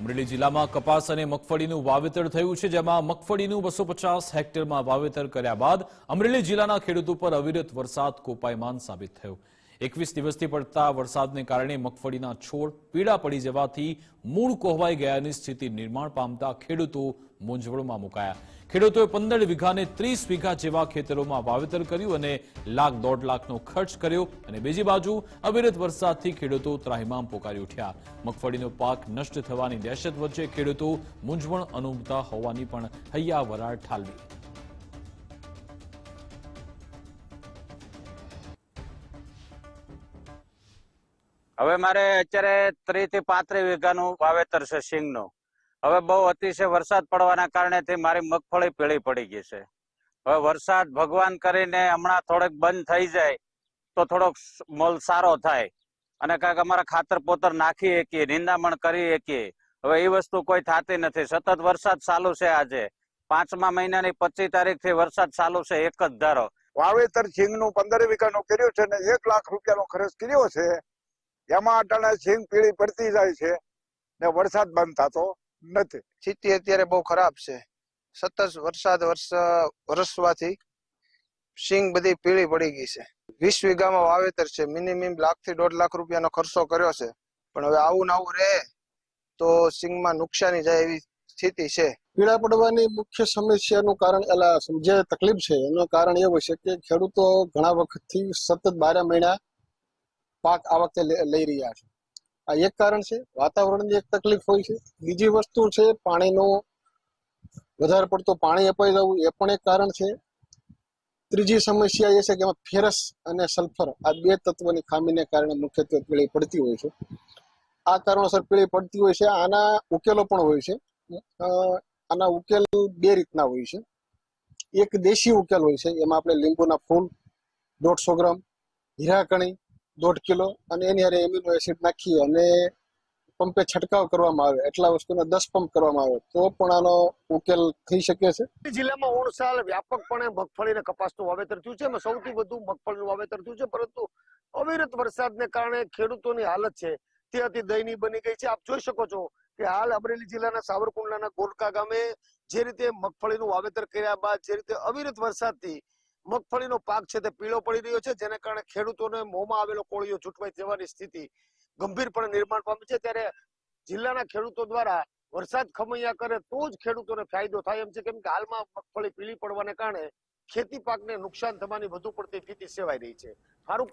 અમરેલી જિલ્લામાં કપાસ અને મગફળીનું વાવેતર થયું છે, જેમાં મગફળીનું બસો પચાસ હેક્ટરમાં વાવેતર કર્યા બાદ અમરેલી જિલ્લાના ખેડૂતો પર અવિરત વરસાદ કોપાયમાન સાબિત થયો. એકવીસ દિવસથી પડતા વરસાદને કારણે મગફળીના છોડ પીળા પડી જવાથી મૂળ કોહવાઈ ગયાની સ્થિતિ નિર્માણ પામતા ખેડૂતો મૂંઝવણમાં મુકાયા. ખેડૂતોએ પંદર વીઘાને ત્રીસ વીઘા જેવા ખેતરોમાં વાવેતર કર્યું અને લાખ દોઢ લાખનો ખર્ચ કર્યો અને બીજી બાજુ અવિરત વરસાદથી ખેડૂતો ત્રાહિમામ પોકારી ઉઠ્યા. મગફળીનો પાક નષ્ટ થવાની દહેશત વચ્ચે ખેડૂતો મૂંઝવણ અનુભવતા હોવાની પણ હૈયા વરાળ ઠાલવી. હવે મારે અત્યારે ત્રીસથી પાંત્રીસ વીઘાનું વાવેતર છે, સિંગનું. હવે બહુ અતિશય વરસાદ પડવાના કારણે મારી મગફળી પીળી પડી ગઈ છે. હવે વરસાદ ભગવાન કરીને હમણાં થોડોક બંધ થઈ જાય તો થોડોક મોલ સારો થાય. અને કાંઈક અમારા ખાતર પોતર નાખી શકીએ, નિંદામણ કરી શકીએ. હવે એ વસ્તુ કોઈ થતી નથી. સતત વરસાદ ચાલુ છે આજે. પાંચમા મહિનાની પચીસ તારીખથી વરસાદ ચાલુ છે, એક જ ધારો. વાવેતર સિંગનું પંદર વીઘાનું કર્યું છે ને એક લાખ રૂપિયાનો ખર્ચ કર્યો છે. એમાં અટાણે સિંગ પીળી પડતી જાય છે ને વરસાદ બંધ થતો. નથી. સ્થિતિ અત્યારે બહુ ખરાબ છે. સતત વરસાદ વરસવાથી સિંગ બધી પીળી પડી ગઈ છે. વીસ વીઘામાં વાવેતર છે. મિનિમમ લાખથી દોઢ લાખ રૂપિયાનો ખર્ચો કર્યો છે. પણ હવે આવું ને આવું રહે તો સિંગમાં નુકસાની જાય એવી સ્થિતિ છે. પીળા પડવાની મુખ્ય સમસ્યાનું કારણ, એલા, જે તકલીફ છે, એનું કારણ એવું છે કે ખેડૂતો ઘણા વખતથી સતત બારે મહિના પાક આ વખતે લઈ રહ્યા છે. આ એક કારણ છે, વાતાવરણની એક તકલીફ હોય છે. બીજી વસ્તુ છે, પાણીનું વધારે પડતું પાણી અપાઈ જવું એ પણ એક કારણ છે. ત્રીજી સમસ્યા એ છે કે એમાં ફેરસ અને સલ્ફર આ બે તત્વની ખામીને કારણે મુખ્યત્વે પીળી પડતી હોય છે. આ કારણોસર પીળી પડતી હોય છે. આના ઉકેલો પણ હોય છે. આના ઉકેલ બે રીતના હોય છે. એક દેશી ઉકેલ હોય છે. એમાં આપણે લીંબુના ફૂલ દોઢસો ગ્રામ, હીરાકણી દોઢ કિલો અને એની હારે એમિનો એસિડ નાખી અને પંપે છંટકાવ કરવામાં આવે, એટલા વસ્તુના દસ પંપ કરવામાં આવે, તો પણ આનો ઉકેલ થઈ શકે છે. જિલ્લામાં ઓણસાલ વ્યાપકપણે મગફળી કપાસનું વાવેતર થયું છે, એમાં સૌથી વધુ મગફળીનું વાવેતર થયું છે, પરંતુ અવિરત વરસાદને કારણે ખેડૂતોની હાલત છે તે અતિ દયનીય બની ગઈ છે. આપ જોઈ શકો છો કે હાલ અમરેલી જિલ્લાના સાવરકુંડલાના ગોરકા ગામે જે રીતે મગફળીનું વાવેતર કર્યા બાદ, જે રીતે અવિરત વરસાદથી મગફળીનો પાક છે તે પીળો પડી રહ્યો છે, જેને કારણે ખેડૂતોને મોંમાં આવેલો કોળીઓ છૂટવાઈ જવાની સ્થિતિ ગંભીરપણે નિર્માણ પામી છે. ત્યારે જિલ્લાના ખેડૂતો દ્વારા વરસાદ ખમૈયા કરે તો જ ખેડૂતોને ફાયદો થાય એમ છે. કેમ કે હાલમાં મગફળી પીળી પડવાને કારણે ખેતી પાકને નુકસાન થવાની વધુ પડતી સ્થિતિ સેવાઈ રહી છે. ફારૂક